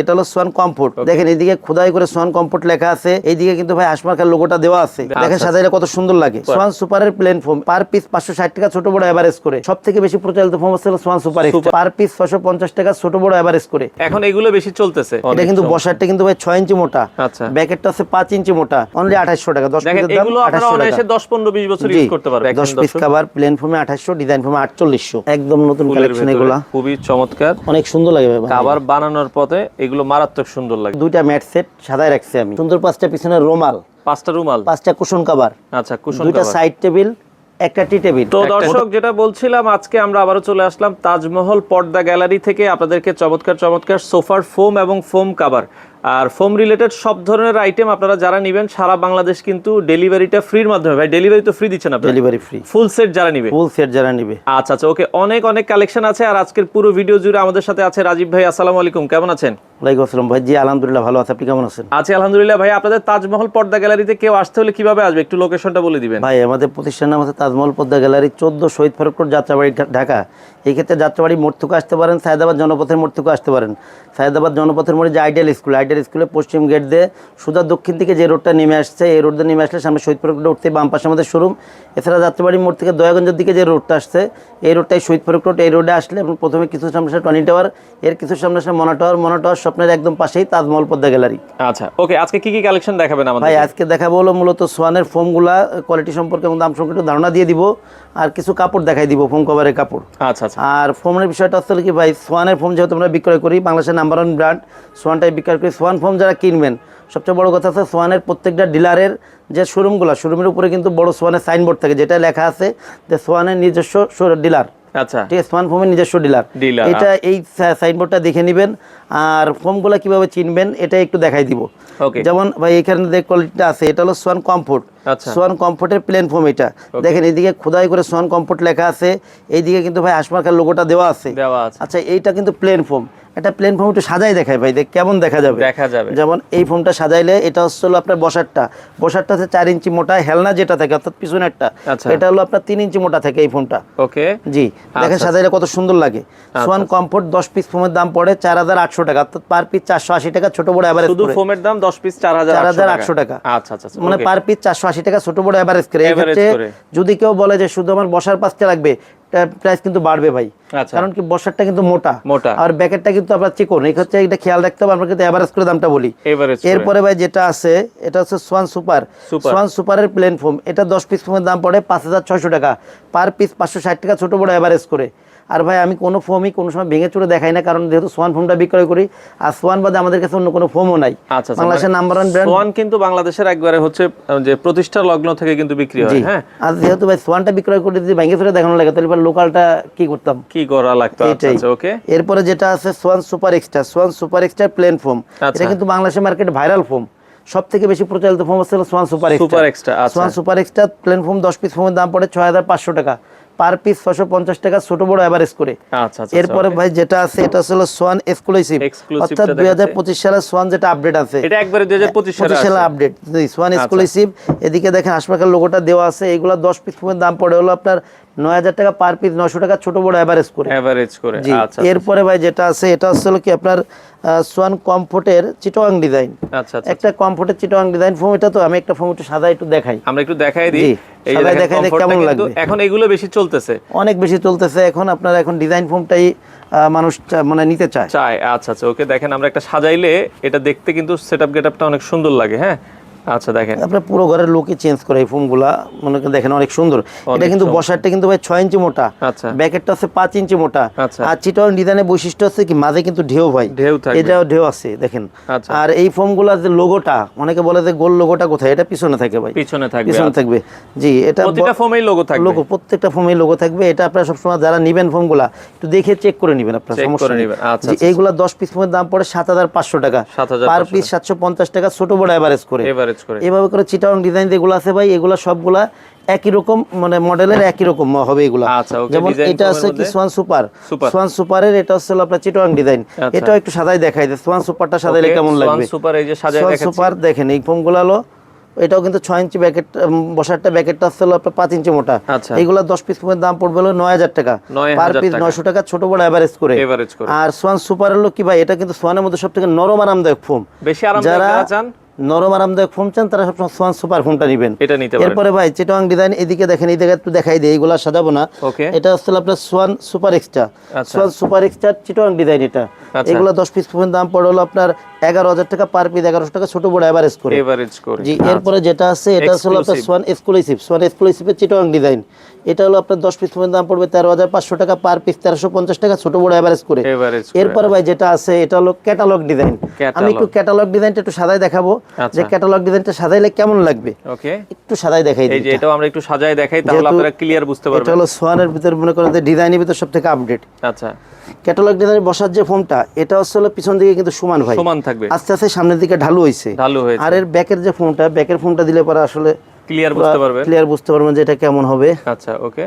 এটা হলো Swan comfort দেখেন এইদিকে খোদাই করে সোয়ান কমফোর্ট লেখা আছে এইদিকে কিন্তু ভাই হাসমার্কার লোগোটা দেওয়া আছে। দেখেন। সাজাইলে কত সুন্দর লাগে। সোয়ান সুপারের প্লেন ফোম পার পিস পাঁচশো ষাট টাকা ছোট বড় এভারেজ করে। সব থেকে বেশি প্রচলিত ফোম হচ্ছে সোয়ান সুপার। পার পিস ছশো পঞ্চাশ টাকা ছোট বড় এভারেজ করে। এখন এগুলো বেশি চলতেছে। এটা কিন্তু বসারটা কিন্তু ভাই ছয় ইঞ্চি মোটা। আচ্ছা। ব্যাকেটটা হচ্ছে পাঁচ ইঞ্চি মোটা। অনলি আঠাশশো টাকা দশ পিসের দাম এগুলো আপনারা 2800 টাকা। দশ পনেরো বিশ বছর ইউজ করতে পারবেন। দশ পিস কাভার প্লেন ফোমে আঠাশশো ডিজাইন ফোমে আটচল্লিশশো। একদম নতুন কালেকশন এগুলা। খুবই চমৎকার। অনেক সুন্দর লাগে ভাই। কাবার বানানোর পথে এগুলো মারাত্মক সুন্দর লাগে। দুইটা ম্যাট সেট সাদায় রাখছি আমি। সুন্দর পাঁচটা পিছনে রোমাল। পাঁচটা রুমাল? পাঁচটা কুশন কাভার আচ্ছা কুশন দুইটা সাইড টেবিল একটা টি টেবিল তো দর্শক যেটা বলছিলাম আজকে আমরা আবারও চলে আসলাম তাজমহল পর্দা গ্যালারি থেকে। আপনাদেরকে চমৎকার চমৎকার সোফার ফোম এবং ফোম কাভার আর ফোম রিলেটেড সব ধরনের আইটেম আপনারা যারা নেবেন সারা বাংলাদেশ কিন্তু ডেলিভারিটা ফ্রির মাধ্যমে। ভাই ডেলিভারি তো ফ্রি দিচ্ছেন আপনি ডেলিভারি ফ্রি ফুল সেট যারা নিবে? ফুল সেট যারা নিবে। আচ্ছা আচ্ছা ওকে অনেক অনেক কালেকশন আছে। আর আজকের পুরো ভিডিও জুড়ে আমাদের সাথে আছে রাজীব ভাই। আসসালামু আলাইকুম কেমন আছেন? ওয়ালাইকুম আসসালাম। ভাই জি আলহামদুলিল্লাহ ভালো আছে। আপনি কেমন আছেন? আছি আলহামদুলিল্লাহ। ভাই আপনাদের তাজমহল পর্দা গ্যালারিতে কেউ আসতে হলে কীভাবে আসবে? একটু লোকেশনটা বলে দিবেন। ভাই আমাদের প্রতিষ্ঠান নাম আছে তাজমহল পদ্মা গ্যালারি চোদ্দ শহীদ ফারুক রোড যাত্রাবাড়ি ঢাকা। এই ক্ষেত্রে যাত্রাবাড়ি মোড় থেকে আসতে পারেন সায়দাবাদ জনপথের মোড় থেকে আসতে পারেন। সায়দাবাদ জনপথের মোড়ে যে আইডিয়াল স্কুল আইডিয়াল স্কুলে পশ্চিম গেট দিয়ে সুদা দক্ষিণ থেকে যে রোডটা নেমে আসছে এই রোড দিয়ে নেমে আসলে সামনে শহীদ ফারুক রোড উঠতে বাম পাশে আমাদের শোরুম। এছাড়া যাত্রাবাড়ি মোড় থেকে দয়াগঞ্জের দিকে যে রোডটা আসছে এই রোডটাই শহীদ ফারুক রোড। এই রোডে আসলে প্রথমে কিছু সামনে টনি টাওয়ার এর কিছু সামনে আসলে মনা টাওয়ার। মনা টাওয়ার স্বপ্নের একদম পাশেই তাজমহল পদ্মা গ্যালারি। আচ্ছা ওকে আজকে কি কি কালেকশন দেখাবেন আমাদের ভাই আজকে দেখাবো হলো মূলত সোয়ানের ফোমগুলা কোয়ালিটি সম্পর্কে এবং দাম সম্পর্কে একটু ধারণা দিয়ে দিব আর কিছু কাপড় দেখাই দিব ফোম কভারের কাপড়। আচ্ছা আচ্ছা। আর ফোমের বিষয়টা হচ্ছে কি ভাই সোয়ানের ফোম যেহেতু আমরা বিক্রয় করি বাংলাদেশের নাম্বার ওয়ান ব্র্যান্ড সোয়ানটাই বিক্রয় করি। সোয়ান ফোম যারা কিনবেন সবচেয়ে বড় কথা হচ্ছে সোয়ানের প্রত্যেকটা ডিলারের যে শোরুমগুলো শোরুমের উপরে কিন্তু বড় সোয়ানের সাইনবোর্ড থাকে যেটা লেখা আছে যে সোয়ানের নিজস্ব ডিলার আচ্ছা। ফোমের নিজস্ব ডিলার এটা এই সাইনবোর্ডটা দেখে নেবেন আর ফোমগুলো কীভাবে চিনবেন এটা একটু দেখাই দিব। ওকে যেমন ভাই এখানে যে কোয়ালিটিটা আছে এটা হলো সোয়ান কমফোর্ট আচ্ছা সোয়ান কমফোর্টের প্লেন ফোম এটা। দেখেন এইদিকে খোদাই করে সোয়ান কমফোর্ট লেখা আছে। এইদিকে কিন্তু ভাই হাসমার্কার লোগোটা দেওয়া আছে। আচ্ছা এইটা কিন্তু প্লেন ফোম এটা প্লেন ফোম একটু সাজাই দেখায় ভাই দেখ কেমন দেখা যাবে। দেখা যাবে। যেমন এই ফোমটা সাজাইলে এটা হচ্ছে হলো আপনার বসারটা। বসারটা হচ্ছে চার ইঞ্চি মোটা হেলনা যেটা থাকে অর্থাৎ পিছনেরটা। আচ্ছা। এটা হলো আপনার তিন ইঞ্চি মোটা থাকে এই ফোমটা ওকে জি দেখেন আচ্ছা। সাজাইলে কত সুন্দর লাগে। সোয়ান কমফোর্ট দশ পিস ফোমের দাম পড়ে চার হাজার আটশো টাকা অর্থাৎ পার পিস চারশো আশি টাকা ছোট বড় অ্যাভারেজ শুধু ফোমের দাম 10 পিস চার হাজার আটশো টাকা। আচ্ছা আচ্ছা আচ্ছা, মানে পার পিস চারশো আশি টাকা ছোট বড় এভারেজ করে। যদি কেউ বলে যে শুধু আমার বসার পাঁচটা লাগবে প্রাইস কিন্তু বাড়বে ভাই। আচ্ছা। কারণ কি কিন্তু মোটা। মোটা। আর ব্যাকেটটা কিন্তু আপনার চিকন। এই হচ্ছে এটা খেয়াল রাখতে হবে আমরা কিন্তু অ্যাভারেজ করে দামটা বলি। এরপরে ভাই যেটা আছে এটা হচ্ছে সোয়ান সুপার সোয়ান সুপারের প্লেন ফোম এটা দশ পিস ফোমের দাম পড়ে পাঁচ হাজার ছয়শো টাকা। পার পিস পাঁচশো ষাট টাকা ছোট বড় অ্যাভারেজ করে। আর ভাই আমি কোনো ফোমই কোনো সময় ভেঙে চুরে দেখাই না কারণ যেহেতু সোয়ান ফোমটা বিক্রয় করি আর সোয়ান বাদে আমাদের কাছে অন্য কোনো ফোমও নাই। আচ্ছা আচ্ছা, বাংলাদেশের নাম্বার ওয়ান ব্র্যান্ড সোয়ান কিন্তু বাংলাদেশের একবারে হচ্ছে যে প্রতিষ্ঠা লগ্ন থেকে কিন্তু বিক্রি হয়। হ্যাঁ। আর যেহেতু ভাই সোয়ানটা বিক্রয় করে যদি ভেঙে ফেলে দেখানো লাগে তাহলে লোকালটা কি করতাম? কি করা লাগতো? আচ্ছা আচ্ছা ওকে এরপরে যেটা আছে Swan super extra Swan super extra plain foam আচ্ছা। এটা কিন্তু বাংলাদেশের মার্কেটে ভাইরাল ফোম সব থেকে বেশি প্রচলিত ফোম হচ্ছে সোয়ান সুপার সুপার এক্সট্রা আচ্ছা। Swan super extra plain foam দশ পিস ফোমের দাম পড়ে ছয় হাজার পাঁচশো টাকা। পার পিস ছশো পঞ্চাশ টাকা ছোট বড় অ্যাভারেজ করে। আচ্ছা আচ্ছা এরপরে ভাই যেটা আছে এটা হচ্ছে সোয়ান এক্সক্লুসিভ অর্থাৎ দুই হাজার পঁচিশ সালের সোয়ান যেটা আপডেট আছে। এটা একবারে 2025 সালে পঁচিশ সালে আপডেট সোয়ান আচ্ছা। এক্সক্লুসিভ এদিকে দেখেন হাসপাতাল লোগোটা দেওয়া আছে। এইগুলো দশ পিস ফোমের দাম পড়ে হলো আপনার নয় হাজার টাকা পার পিস নশো টাকা ছোট বড় অ্যাভারেজ করে। এভারেজ করে জি আচ্ছা এরপরে ভাই যেটা আছে এটা হচ্ছে কি আপনার সোয়ান কমফোর্টের চিটোয়াং ডিজাইন আচ্ছা আচ্ছা একটা কমফোর্টের চিটোয়াং ডিজাইন ফোম এটা তো আমি একটা ফোম একটু সাদা একটু দেখাই। আমরা একটু দেখাই দিই। দেখেন দেখাই দিই কেমন লাগবে। এখন এগুলো বেশি চলতেছে। অনেক বেশি চলতেছে এখন আপনার এখন ডিজাইন ফোমটাই মানুষ মানে নিতে চায়। চাই আচ্ছা আচ্ছা ওকে দেখেন আমরা একটা সাজাইলে এটা দেখতে কিন্তু সেটআপ গেটআপটা অনেক সুন্দর লাগে হ্যাঁ? আচ্ছা দেখেন। আপনার পুরো ঘরের লুকই চেঞ্জ করে এই ফোমগুলা মনে করেন দেখেন অনেক সুন্দর। এটা কিন্তু বসারটা কিন্তু ভাই ছয় ইঞ্চি মোটা। আচ্ছা। ব্যাকেটটা আছে পাঁচ ইঞ্চি মোটা। আচ্ছা। আর ডিজাইনের বৈশিষ্ট্য হচ্ছে কি মাঝে কিন্তু ঢেউ ভাই। ঢেউ এটাও ঢেউ আছে দেখেন। আচ্ছা। আর এই যে লোগোটা অনেকে বলে যে গোল লোগোটা কোথায়? এটা পিছনে থাকে ভাই। পিছনে থাকবে। পিছনে। থাকবে। জি এটা প্রতিটা ফোমেই লোগো থাকবে। লোগো প্রত্যেকটা লোগো থাকবে। এটা আপনারা সবসময় যারা নিবেন ফোমগুলা একটু দেখে চেক করে নিবেন আপনারা সমস্যা নেই। আচ্ছা। এইগুলা দশ পিস ফোমের দাম পড়ে সাত হাজার পাঁচশো টাকা। 7,500 পার পিস সাতশো পঞ্চাশ টাকা ছোট বড় এভারেজ করে। এভারেজ করে। এভাবে করে চিটাং ডিজাইন যেগুলো আছে ভাই এগুলা সবগুলা একই রকম মানে মডেলের একই রকম হবে এগুলা। আচ্ছা, যেমন এটা আছে কি সোয়ান সুপার। সোয়ান সুপারের এটা হচ্ছে আপনার চিটাং ডিজাইন। এটাও একটু সাদাই দেখাই দেয় সোয়ান সুপারটা সাদাইলে কেমন লাগবে? Super এই যে সোয়ান। সুপার দেখেন এই ফোমগুলো হলো এটাও কিন্তু ছয় ইঞ্চি ব্যাকেট বসারটা ব্যাকেটটা হলো আপনার পাঁচ ইঞ্চি মোটা। আচ্ছা। এইগুলা দশ পিস ফোমের দাম পড়বে হলো নয় হাজার টাকা। পার পিস নয়শো টাকা ছোট বড় অ্যাভারেজ করে। এভারেজ করে। আর সোয়ান সুপার হলো কি ভাই এটা কিন্তু সোয়ানের মধ্যে সব থেকে নরম আরামদায়ক ফোম বেশি আরামদায়ক যারা নরম আরামদায়ক ফোম চান তারা সবসময় সোয়ান সুপার ফোমটা নেবেন। এটা নিতে পারেন। এরপরে ভাই চিটং ডিজাইন এদিকে দেখেন এই একটু দেখাই দিই এগুলা সাজাবো না। ওকে। এটা আসলে আপনার সোয়ান সুপার এক্সট্রা। আচ্ছা। সোয়ান সুপার এক্সট্রা চিটং ডিজাইন এটা। আচ্ছা। এগুলো দশ পিস ফোমের দাম পড়ল আপনার এগারো হাজার টাকা পার পিস এগারোশো টাকা ছোট বড় করে। এভারেজ করে জি এরপরে যেটা আছে এটা হলো আপনার সোয়ান এক্সক্লুসিভ সোয়ান এক্সক্লুসিভের চিটং ডিজাইন এটা হলো আপনার দশ পিস দাম পড়বে তেরো হাজার পাঁচশো টাকা পার পিস তেরোশো পঞ্চাশ টাকা ছোট বড় অ্যাভারেজ করে। এরপরে ভাই যেটা আছে এটা হলো ক্যাটালগ ডিজাইন আমি একটু ক্যাটালগ ডিজাইনটা একটু সাদাই দেখাবো। আচ্ছা। যে ক্যাটালগ ডিজাইনটা সাজাইলে কেমন লাগবে? ওকে একটু সাদাই দেখাই দিই এটাও আমরা একটু সাজায় দেখাই তাহলে আপনারা ক্লিয়ার বুঝতে এটা পারবেন। হলো সোয়ানের ভিতর মনে করেন যে ডিজাইনের ভিতর সব থেকে আপডেট আচ্ছা। ক্যাটালগ ডিজাইন বসার যে ফোমটা এটা হলো পিছন দিকে কিন্তু সমান ভাই। সমান থাকবে। আস্তে আস্তে সামনের দিকে ঢালু হয়েছে। ঢালু হয়েছে। আর এর ব্যাকের যে ফোমটা ব্যাকের ফোমটা দিলে পরে আসলে ক্লিয়ার বুঝতে পারবেন ক্লিয়ার বুঝতে পারবেন যে এটা কেমন হবে। আচ্ছা ওকে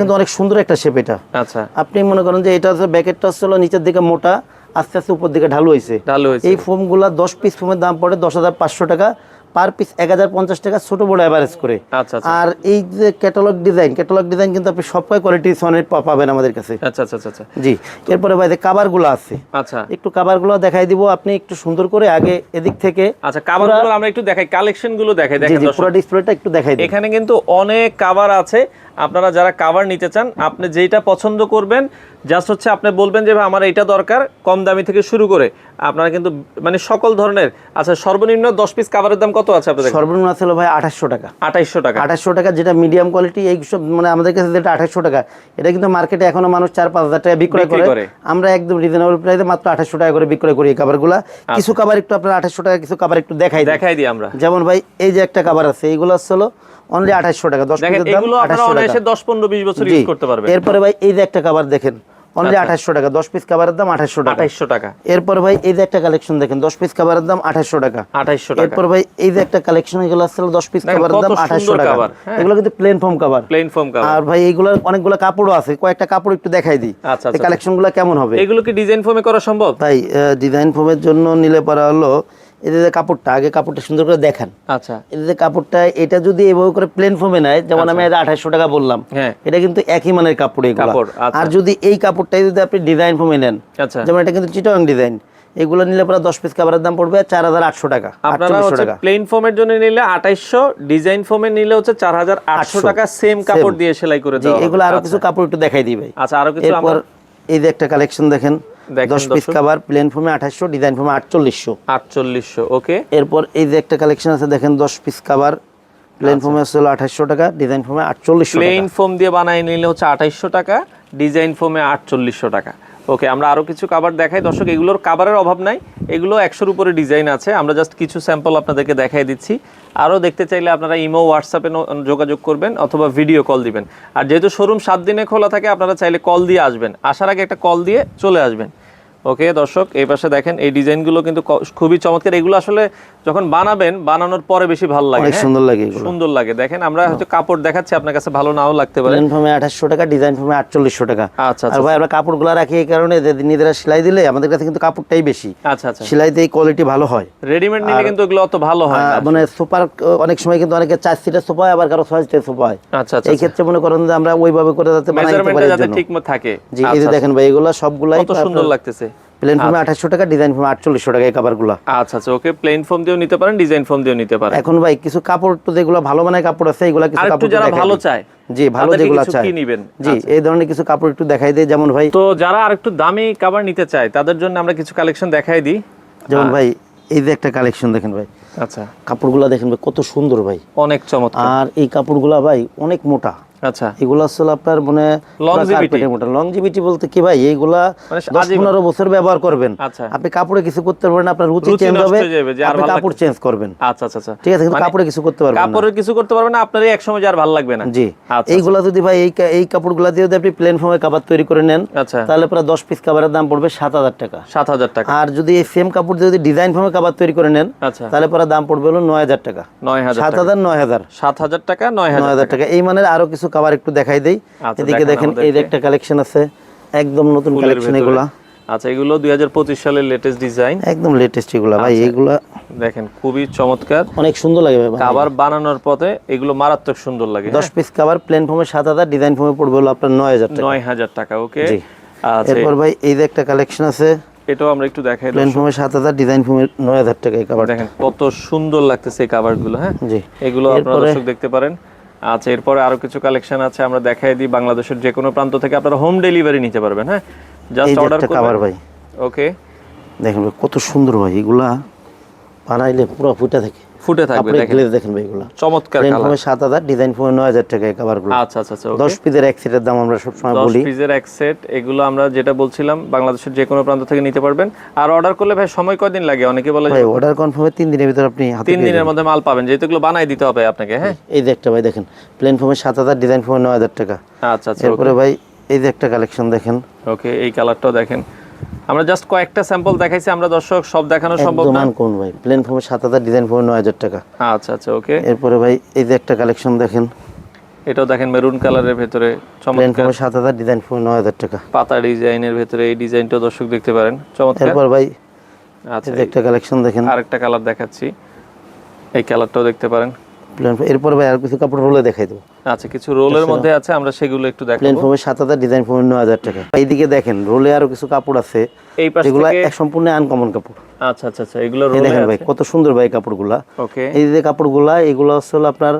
কিন্তু অনেক সুন্দর একটা শেপ এটা। আচ্ছা। আপনি মনে করেন যে এটা হচ্ছে ব্যাকেটটা হচ্ছে নিচের দিকে মোটা আস্তে আস্তে উপর দিকে ঢালু হয়েছে। ঢালু হয়েছে। এই ফোমগুলা দশ পিস ফোমের দাম পড়ে দশ হাজার পাঁচশো টাকা। পার পিস এক হাজার পঞ্চাশ টাকা ছোট বড় অ্যাভারেজ করে। আচ্ছা আচ্ছা। আর এই যে ক্যাটালগ ডিজাইন ক্যাটালগ ডিজাইন কিন্তু আপনি সব কয় কোয়ালিটি সনের পাবেন আমাদের কাছে। আচ্ছা আচ্ছা আচ্ছা, আচ্ছা। জি এরপরে ভাই যে কাবারগুলো আছে আচ্ছা। একটু কাবারগুলো দেখাই দিব আপনি একটু সুন্দর করে আগে এদিক থেকে আচ্ছা কাভারগুলো আমরা একটু দেখাই কালেকশনগুলো দেখাই দেখেন পুরো ডিসপ্লেটা একটু দেখাই দিই। এখানে কিন্তু অনেক কাভার আছে আপনারা যারা কাভার নিতে চান আপনি যেটা পছন্দ করবেন জাস্ট হচ্ছে আপনি বলবেন যে ভাই আমার এটা দরকার কম দামি থেকে শুরু করে। আপনারা কিন্তু মানে সকল ধরনের আচ্ছা সর্বনিম্ন দশ পিস কাভারের দাম কত আছে আপনাদের? সর্বনিম্ন আছে ভাই আঠাশশো টাকা। আঠাইশশো টাকা। আঠাশশো টাকা যেটা মিডিয়াম কোয়ালিটি এই সব মানে আমাদের কাছে যেটা আঠাশশো টাকা এটা কিন্তু মার্কেটে এখনও মানুষ চার পাঁচ হাজার টাকা বিক্রয় করে। আমরা একদম রিজনেবল প্রাইসে মাত্র আঠাশশো টাকা করে বিক্রয় করি এই কাবারগুলা কিছু কাবার একটু আপনার আঠাশশো টাকা কিছু কাবার একটু দেখাই দেখাই দিই আমরা। যেমন ভাই এই যে একটা কাবার আছে এইগুলো হলো অনলি আঠাশশো টাকা। দশ দেখেন পিসের দাম এগুলো আপনারা অনায়াসে দশ পনেরো বিশ বছর ইউজ করতে পারবেন। এরপরে ভাই এই যে একটা কাবার দেখেন। অনলি আচ্ছা। আঠাশশো টাকা দশ পিস দাম আঠাশশো টাকা। টাকা। এরপরে ভাই এই যে একটা কালেকশন দেখেন দশ পিস দাম আঠাশশো টাকা। এরপর ভাই এই যে একটা কালেকশন এগুলো দশ পিস দাম আঠাশশো টাকা। হ্যাঁ। এগুলো কিন্তু প্লেন ফর্ম প্লেন কাভার আর ভাই অনেকগুলো কাপড়ও আছে কয়েকটা কাপড় একটু দেখাই দিই। আচ্ছা, এই আচ্ছা। কালেকশনগুলো কেমন হবে? এগুলো কি ডিজাইন ফোমে করা সম্ভব? ভাই ডিজাইন ফর্মের জন্য নিলে পরা হলো যে কাপড়টা আগে কাপড়টা সুন্দর করে দেখান। আচ্ছা। যে কাপড়টা এটা যদি এভাবে করে প্লেন ফর্মে নেয় যেমন আমি আঠাশশো টাকা বললাম হ্যাঁ। এটা কিন্তু একই মানের কাপড় আচ্ছা। আর যদি এই কাপড়টাই যদি আপনি ডিজাইন ফর্মে নেন আচ্ছা। যেমন এটা কিন্তু চিটং ডিজাইন এগুলো নিলে পরে দশ পিস কাপড়ের দাম পড়বে চার হাজার আটশো টাকা আপনারা হচ্ছে প্লেন ফোমের জন্য নিলে আঠাইশশো ডিজাইন ফোমের নিলে হচ্ছে চার হাজার আটশো টাকা সেম কাপড় দিয়ে সেলাই করে দেওয়া এগুলো আরও আচ্ছা। কিছু কাপড় একটু দেখাই দিবে। আচ্ছা আরও কিছু এরপর এই যে একটা কালেকশন দেখেন দশ পিস কাভার প্লেন ফর্মে আঠাশশো ডিজাইন ফর্মে আটচল্লিশশো। আটচল্লিশশো ওকে। এরপর এই যে একটা কালেকশন আছে দেখেন দশ পিস কাভার প্লেন ফর্মে হচ্ছে আঠাশশো টাকা ডিজাইন ফর্মে আটচল্লিশশো প্লেন ফোম দিয়ে বানাই নিলে হচ্ছে আঠাইশশো টাকা ডিজাইন ফোমে আটচল্লিশশো টাকা। ওকে আমরা আরও কিছু কাবার দেখাই। দর্শক এগুলোর কাবারের অভাব নাই। এগুলো একশোর উপরে ডিজাইন আছে। আমরা জাস্ট কিছু স্যাম্পল আপনাদেরকে দেখাই দিচ্ছি। আরও দেখতে চাইলে আপনারা ইমো হোয়াটসঅ্যাপে যোগাযোগ করবেন অথবা ভিডিও কল দিবেন। আর যেহেতু শোরুম সাত দিনে খোলা থাকে, আপনারা চাইলে কল দিয়ে আসবেন। আসার আগে একটা কল দিয়ে চলে আসবেন। ওকে দর্শক এই পাশে দেখেন এই ডিজাইনগুলো কিন্তু খুবই চমৎকার। এগুলো আসলে যখন বানাবেন বানানোর পরে বেশি ভালো লাগে হ্যাঁ? সুন্দর লাগে সুন্দর লাগে। দেখেন আমরা হয়তো কাপড় দেখাচ্ছি আপনার কাছে ভালো নাও লাগতে পারে। ফর্মে আঠাশশো টাকা ডিজাইন ফর্মে আটচল্লিশশো টাকা। আচ্ছা আর আচ্ছা। ভাই আমরা কাপড়গুলো রাখি এই কারণে নিজেরা সেলাই দিলে আমাদের কাছে কিন্তু কাপড়টাই বেশি। আচ্ছা আচ্ছা। সেলাইতে কোয়ালিটি ভালো হয়। রেডিমেড নিলে কিন্তু এগুলো অত ভালো হয় মানে সুপার অনেক সময় কিন্তু অনেকে চার সিটের সোফা হয় আবার কারও ছয় সিটের সোফা হয়। আচ্ছা আচ্ছা এই ক্ষেত্রে মনে করেন যে আমরা ওইভাবে করে যাতে বানাই দিতে পারি যাতে। ঠিক থাকে। জি এই যে আচ্ছা, দেখেন ভাই এগুলো সবগুলাই কত সুন্দর লাগতেছে। প্লেন ফর্মে আঠাশশো টাকা ডিজাইন ফর্মে আটচল্লিশশো টাকা এই কাপড়গুলো আচ্ছা আচ্ছা ওকে প্লেন ফোম দিয়েও নিতে পারেন ডিজাইন ফোম দিয়েও নিতে পারেন। এখন ভাই কিছু কাপড় তো যেগুলো ভালো মানের কাপড় আছে এগুলো কিছু কাপড় যারা ভালো চায় জি ভালো যেগুলো চাই জি এই ধরনের কিছু কাপড় একটু দেখাই দেয় যেমন ভাই। তো যারা আর একটু দামি কাভার নিতে চায় তাদের জন্য আমরা কিছু কালেকশন দেখাই দিই। যেমন ভাই এই যে একটা কালেকশন দেখেন ভাই। আচ্ছা। কাপড়গুলো দেখেন ভাই কত সুন্দর ভাই। অনেক চমৎকার। আর এই কাপড়গুলা ভাই অনেক মোটা। আচ্ছা। এগুলো আসলে আপনার মানে লংজিভিটি বলতে কি ভাই? এইগুলা মানে দশ পনেরো বছর ব্যবহার করবেন। আচ্ছা। আপনি কাপড়ে কিছু করতে পারবেন আপনার রুচি চেঞ্জ হবে আপনি কাপড় চেঞ্জ করবেন। আচ্ছা আচ্ছা আচ্ছা। ঠিক আছে কিন্তু মানে কাপড়ে কিছু করতে পারবেন না। কাপড়ের কিছু করতে পারবেন না আপনার এক সময় আর ভালো লাগবে না। জি। আচ্ছা এইগুলা যদি ভাই এই এই কাপড়গুলা দিয়ে যদি আপনি প্লেন ফর্মে কাপড় তৈরি করে নেন আচ্ছা। তাহলে প্রায় দশ পিস কাপড়ের দাম পড়বে সাত হাজার টাকা। সাত হাজার টাকা। আর যদি এই সেম কাপড় দিয়ে যদি ডিজাইন ফর্মে কাপড় তৈরি করে নেন আচ্ছা। তাহলে পরে দাম পড়বে হলো নয় হাজার টাকা। নয় হাজার সাত হাজার নয় হাজার। সাত হাজার টাকা নয় হাজার টাকা। এই মানের আরও কিছু কাবার একটু দেখাই দেই। আচ্ছা, এদিকে দেখেন এই যে একটা কালেকশন আছে একদম নতুন কালেকশন। এগুলা। আচ্ছা এগুলো দুই সালের লেটেস্ট ডিজাইন একদম লেটেস্ট এগুলা ভাই আচ্ছা। এগুলা দেখেন খুবই চমৎকার। অনেক সুন্দর লাগে ভাই কাবার বানানোর পথে এগুলো মারাত্মক সুন্দর লাগে দশ পিস কাভার প্লেন সাত হাজার ডিজাইন ফর্মে পড়বে হলো আপনার নয় হাজার টাকা। নয় হাজার টাকা ওকে। আচ্ছা এরপর ভাই এই যে একটা কালেকশন আছে এটাও আমরা একটু দেখাই প্লেন সাত হাজার ডিজাইন ফর্মের নয় হাজার টাকা এই কাভার দেখেন কত সুন্দর লাগতেছে এই কাভারগুলো হ্যাঁ? জি। এগুলো আপনারা দর্শক দেখতে পারেন। আচ্ছা এরপরে আরও কিছু কালেকশন আছে আমরা দেখাই দিই বাংলাদেশের যে কোনো প্রান্ত থেকে। আপনারা হোম ডেলিভারি নিতে পারবেন হ্যাঁ? জাস্ট অর্ডার কাভার ভাই। ওকে দেখেন কত সুন্দর ভাই এগুলা বানাইলে পুরো ফুটা থাকে ফুটে থাকবে দেখেন। দেখেন ভাই এগুলা। চমৎকার কালার। সাত হাজার ডিজাইন ফর্মে নয় হাজার টাকা এই কাভারগুলো আচ্ছা আচ্ছা আচ্ছা okay। দশ পিসের এক সেটের দাম আমরা দশ বলি। পিসের এক সেট এগুলো আমরা যেটা বলছিলাম বাংলাদেশের যে কোনো প্রান্ত থেকে নিতে পারবেন। আর অর্ডার করলে ভাই সময় কয়দিন লাগে? অনেকে বলে ভাই অর্ডার কনফার্মে তিন দিনের ভিতরে আপনি হাতে তিন দিনের মধ্যে মাল পাবেন যেহেতু এগুলো বানাই দিতে হবে আপনাকে হ্যাঁ? এই যে একটা ভাই দেখেন প্লেন সাত হাজার ডিজাইন ফর্মে নয় হাজার টাকা। আচ্ছা আচ্ছা এরপরে ভাই এই যে একটা কালেকশন দেখেন। ওকে এই কালারটাও দেখেন। আমরা জাস্ট কয়েকটা স্যাম্পল দেখাইছি আমরা দর্শক সব দেখানো সম্ভব একদম না। আনকোন ভাই। প্লেন ফর্মে সাত হাজার ডিজাইন ফর্মে নয় হাজার টাকা। আচ্ছা আচ্ছা ওকে এরপরে ভাই এই যে একটা কালেকশন দেখেন। এটাও দেখেন মেরুন কালারের ভেতরে চমৎকার। ফর্মের সাত হাজার ডিজাইন ফর্মে নয় হাজার টাকা। পাতা ডিজাইনের ভেতরে এই ডিজাইনটাও দর্শক দেখতে পারেন। চমৎকার। এরপর ভাই আচ্ছা এই যে একটা কালেকশন দেখেন। আরেকটা কালার দেখাচ্ছি। এই কালারটাও দেখতে পারেন। প্লেন এরপর ভাই আর কিছু কাপড় রোলে দেখাই দেবো। আচ্ছা কিছু রোলের মধ্যে আছে আমরা সেগুলো একটু প্লেন দেখাবো ফর্মের সাত হাজার ডিজাইন ফর্মে নয় হাজার টাকা। এইদিকে দেখেন রোলে আরও কিছু কাপড় আছে এই পাশ এগুলা এক সম্পূর্ণ আনকমন কাপড়। আচ্ছা আচ্ছা আচ্ছা এগুলো রোলে দেখেন ভাই কত সুন্দর ভাই কাপড়গুলা। ওকে এই যে কাপড়গুলা এগুলো হচ্ছে আপনার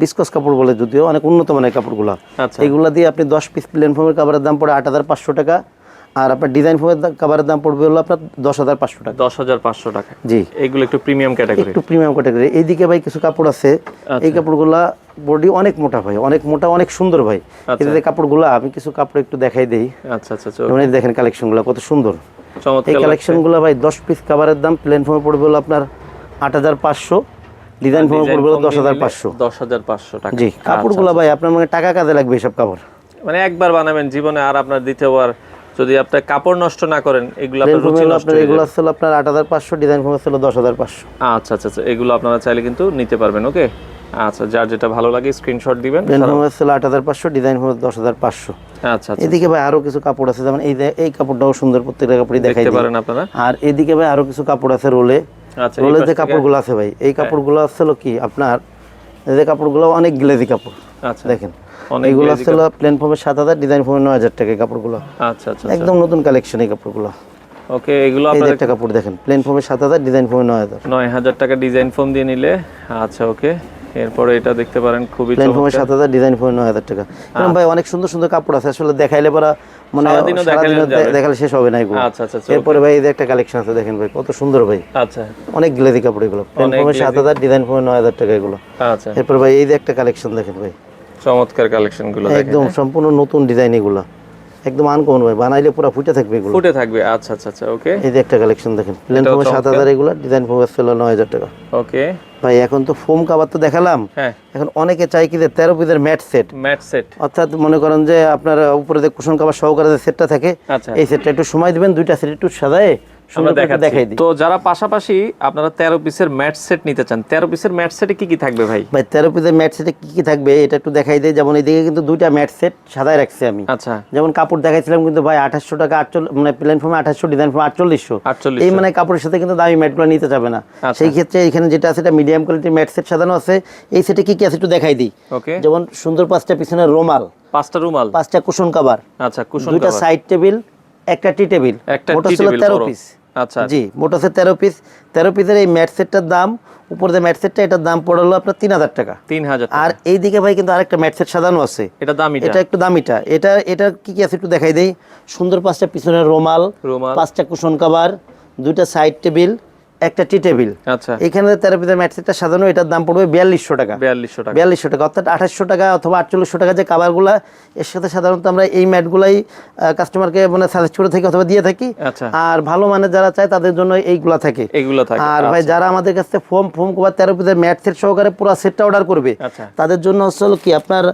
বিস্কস কাপড় বলে যদিও অনেক উন্নত মানের কাপড়গুলা। আচ্ছা। এগুলা দিয়ে আপনি দশ পিস প্লেন ফর্মের কাপড়ের দাম পড়ে আট হাজার পাঁচশো টাকা। আর আপনার ডিজাইন ফর্মের কাপড়ের দাম পড়বে হলো আপনার দশ হাজার পাঁচশো টাকা। দশ হাজার পাঁচশো টাকা। জি। এগুলো একটু প্রিমিয়াম ক্যাটাগরি একটু প্রিমিয়াম ক্যাটাগরি এইদিকে ভাই কিছু কাপড় আছে। আচ্ছা। এই কাপড়গুলা বডি অনেক মোটা ভাই। অনেক মোটা অনেক সুন্দর ভাই। আচ্ছা। এই যে কাপড়গুলা আমি কিছু কাপড় একটু দেখাই দেই। আচ্ছা আচ্ছা আচ্ছা এই দেখেন কালেকশনগুলো কত সুন্দর। এই কালেকশনগুলো ভাই দশ পিস কাভারের দাম প্লেন ফর্মে পড়বে হলো আপনার আট হাজার পাঁচশো। ডিজাইন ফর্মে পড়বে হলো দশ হাজার পাঁচশো। দশ হাজার পাঁচশো টাকা। জি কাপড়গুলো ভাই আপনার মানে টাকা কাজে লাগবে এসব কাপড়। মানে একবার বানাবেন জীবনে আর আপনার দ্বিতীয়বার যদি আপনার কাপড় নষ্ট না করেন এগুলো আপনার রুচি নষ্ট হয়ে এগুলো। ছিল আপনার আট হাজার পাঁচশো ডিজাইন ফর্মে ছিল দশ হাজার পাঁচশো। আচ্ছা আচ্ছা আচ্ছা এগুলো আপনারা চাইলে কিন্তু নিতে পারবেন ওকে? আচ্ছা যার যেটা ভালো লাগে স্ক্রিনশট দিবেন প্লেন ফর্মে ছিল আট হাজার পাঁচশো ডিজাইন ফর্মে দশ হাজার পাঁচশো। আচ্ছা আচ্ছা এদিকে ভাই আরও কিছু কাপড় আছে যেমন এই এই কাপড়টাও সুন্দর প্রত্যেকটা কাপড়ই দেখাই দিই। পারেন আপনারা? আর এদিকে ভাই আরও কিছু কাপড় আছে রোলে। আচ্ছা রোলে যে থেকে- কাপড়গুলো আছে ভাই এই কাপড়গুলো আসছিল কি আপনার এই যে কাপড়গুলো অনেক গ্লেজি কাপড় আচ্ছা। দেখেন। Glazy আসছিল প্লেন ফর্মের সাত হাজার ডিজাইন ফর্মের নয় হাজার টাকা কাপড়গুলো। আচ্ছা আচ্ছা একদম নতুন কালেকশন এই কাপড়গুলো। ওকে এগুলো আপনাদের একটা কাপড় দেখেন প্লেন ফর্মের সাত হাজার ডিজাইন ফর্মের নয় হাজার। নয় হাজার টাকা ডিজাইন ফোম দিয়ে নিলে আচ্ছা ওকে এরপরে এটা দেখতে পারেন খুবই প্লেন চমৎকার। সাত হাজার ডিজাইন ফর্মের নয় হাজার টাকা। এরকম ভাই অনেক সুন্দর সুন্দর কাপড় আছে। আসলে দেখাইলে পরা মানে। দেখালে শেষ হবে না এগুলো। আচ্ছা আচ্ছা আচ্ছা এরপরে ভাই এই একটা কালেকশন আছে দেখেন ভাই কত সুন্দর ভাই। আচ্ছা। অনেক গ্লেজি কাপড় এগুলো। প্লেন ফর্মের সাত হাজার ডিজাইন ফর্মের নয় হাজার টাকা এগুলো। আচ্ছা। এরপর ভাই এই একটা কালেকশন দেখেন ভাই। চমৎকার কালেকশনগুলো একদম সম্পূর্ণ নতুন ডিজাইন এগুলো। একদম আনকমন ভাই বানাইলে পুরো ফুটে থাকবে এগুলো। ফুটে থাকবে আচ্ছা আচ্ছা আচ্ছা ওকে। এই যে একটা কালেকশন দেখেন প্লেন সাত হাজার এগুলো ডিজাইন ফোমের ছিল নয় হাজার টাকা। ওকে। ভাই এখন তো ফোম কাবার তো দেখালাম। হ্যাঁ। এখন অনেকে চাই কি যে তেরো পিসের ম্যাট সেট ম্যাট সেট অর্থাৎ মনে করেন যে আপনার উপরে যে কুশন কাবার সহকারে যে সেটটা থাকে আচ্ছা। এই সেটটা একটু সময় দিবেন দুইটা সেট একটু সাজায় আমরা দেখাই দিই। তো যারা পাশাপাশি আপনারা তেরো পিসের ম্যাট সেট নিতে চান তেরো পিসের ম্যাট সেটে কি কি থাকবে ভাই? ভাই তেরো পিসের ম্যাট সেটে কি কি থাকবে এটা একটু দেখাই দিই। যেমন এইদিকে কিন্তু দুইটা ম্যাট সেট সাজায় রাখছি আমি। আচ্ছা। যেমন কাপড় দেখাইছিলাম কিন্তু ভাই আঠাশশো টাকা আটচল্লিশ মানে প্লেন ফর্মে ডিজাইন ফর্মে আটচল্লিশশো। আটচল্লিশ এই মানে কাপড়ের সাথে কিন্তু দামি ম্যাটগুলো নিতে যাবে না। আচ্ছা। সেই ক্ষেত্রে এখানে যেটা আছে এটা মিডিয়াম কোয়ালিটির ম্যাট সেট সাজানো আছে। এই সেটে কি কি আছে একটু দেখাই দিই। ওকে। যেমন সুন্দর পাঁচটা পিছনের রোমাল। পাঁচটা রুমাল? পাঁচটা কুশন কাভার আচ্ছা কুশন দুইটা সাইড টেবিল একটা টি টেবিল একটা মোট tea ছিল table তেরো বড়। পিস আচ্ছা। জি মোট আছে তেরো পিস তেরো পিসের এই ম্যাট সেটটার দাম উপরে যে ম্যাট সেটটা এটার দাম পড়ল আপনার তিন হাজার টাকা। তিন হাজার আর এইদিকে ভাই কিন্তু আরেকটা ম্যাট সেট সাজানো আছে। এটা দামি এটা একটু দামিটা। এটা এটা কি কি আছে একটু দেখাই দেই। সুন্দর পাঁচটা পিছনের রোমাল রোমাল। পাঁচটা কুশন কাভার দুইটা সাইড টেবিল একটা টি টেবিল। আচ্ছা। এখানে তেরো পিসের ম্যাট সেটটা সাজানো এটার দাম পড়বে বিয়াল্লিশশো টাকা। বিয়াল্লিশশো টাকা। বিয়াল্লিশশো টাকা অর্থাৎ আঠাশশো টাকা অথবা আটচল্লিশশো টাকা যে কাভারগুলা এর সাথে সাধারণত আমরা এই ম্যাটগুলাই কাস্টমারকে মানে সাজেস্ট করে থাকি অথবা দিয়ে থাকি। আচ্ছা। আর ভালো মানে যারা চায় তাদের জন্য এইগুলা থাকে। এগুলো থাকে। আর ভাই যারা আমাদের কাছে ফোম ফোম কভার পিসের ম্যাট সেট সহকারে পুরো সেটটা অর্ডার করবে আচ্ছা। তাদের জন্য হচ্ছে কি আপনার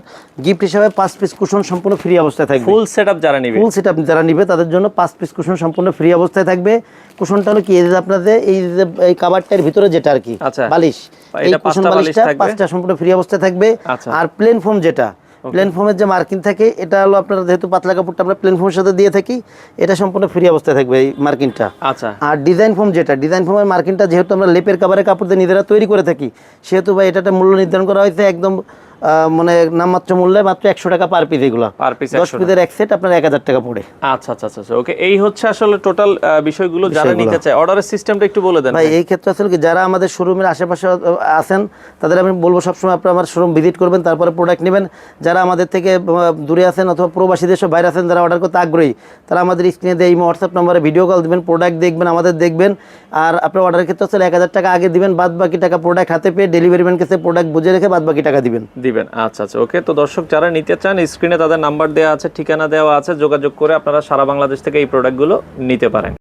গিফট হিসাবে পাঁচ পিস কুশন সম্পূর্ণ ফ্রি অবস্থায় থাকবে। ফুল সেট যারা নিবে। ফুল সেট আপনি যারা নিবে তাদের জন্য পাঁচ পিস কুশন সম্পূর্ণ ফ্রি অবস্থায় থাকবে। কুশনটা হলো কি এই যে আপনাদের এই যে এই কাবারটার ভিতরে যেটা আর কি আচ্ছা। বালিশ। এটা এই কুশন বালিশটা পাঁচটা সম্পূর্ণ ফ্রি অবস্থায় থাকবে। আচ্ছা। আর প্লেন ফোম যেটা প্লেন ফোমের যে মার্কিং থাকে এটা হলো আপনার যেহেতু পাতলা কাপড়টা আমরা প্লেন ফোমের সাথে দিয়ে থাকি এটা সম্পূর্ণ ফ্রি অবস্থায় থাকবে এই মার্কিংটা আচ্ছা। আর ডিজাইন ফোম যেটা ডিজাইন ফোমের মার্কিংটা যেহেতু আমরা লেপের কাবারের কাপড় দিয়ে নিজেরা তৈরি করে থাকি সেহেতু ভাই এটা মূল্য নির্ধারণ করা হয়েছে একদম মানে নামমাত্র মূল্যে মাত্র একশো টাকা পার পিস এগুলো। পার পিস দশ পিসের এক সেট আপনার এক হাজার টাকা পড়ে। আচ্ছা আচ্ছা আচ্ছা ওকে এই হচ্ছে আসলে টোটাল বিষয়গুলো যারা নিতে চায়। অর্ডারের সিস্টেমটা একটু বলে দেন ভাই এই ক্ষেত্রে আসলে কি যারা আমাদের শোরুমের আশেপাশে আছেন তাদের আমি বলব সবসময় আপনারা আমার শোরুম ভিজিট করবেন তারপরে প্রোডাক্ট নেবেন। যারা আমাদের থেকে দূরে আছেন অথবা প্রবাসী দেশের বাইরে আছেন যারা অর্ডার করতে আগ্রহী তারা আমাদের স্ক্রিনে দিয়ে এই হোয়াটসঅ্যাপ নম্বরে ভিডিও কল দিবেন প্রোডাক্ট দেখবেন আমাদের দেখবেন। আর আপনার অর্ডারের ক্ষেত্রে আসলে এক হাজার টাকা আগে দিবেন বাদ বাকি টাকা প্রোডাক্ট হাতে পেয়ে ডেলিভারি ম্যানকে সে প্রোডাক্ট বুঝে রেখে বাদ বাকি টাকা দিবেন। দিবেন। আচ্ছা আচ্ছা ওকে। তো দর্শক, যারা নিতে চান, স্ক্রিনে তাদের নাম্বার দেওয়া আছে, ঠিকানা দেওয়া আছে। যোগাযোগ করে আপনারা সারা বাংলাদেশ থেকে এই প্রোডাক্টগুলো নিতে পারেন।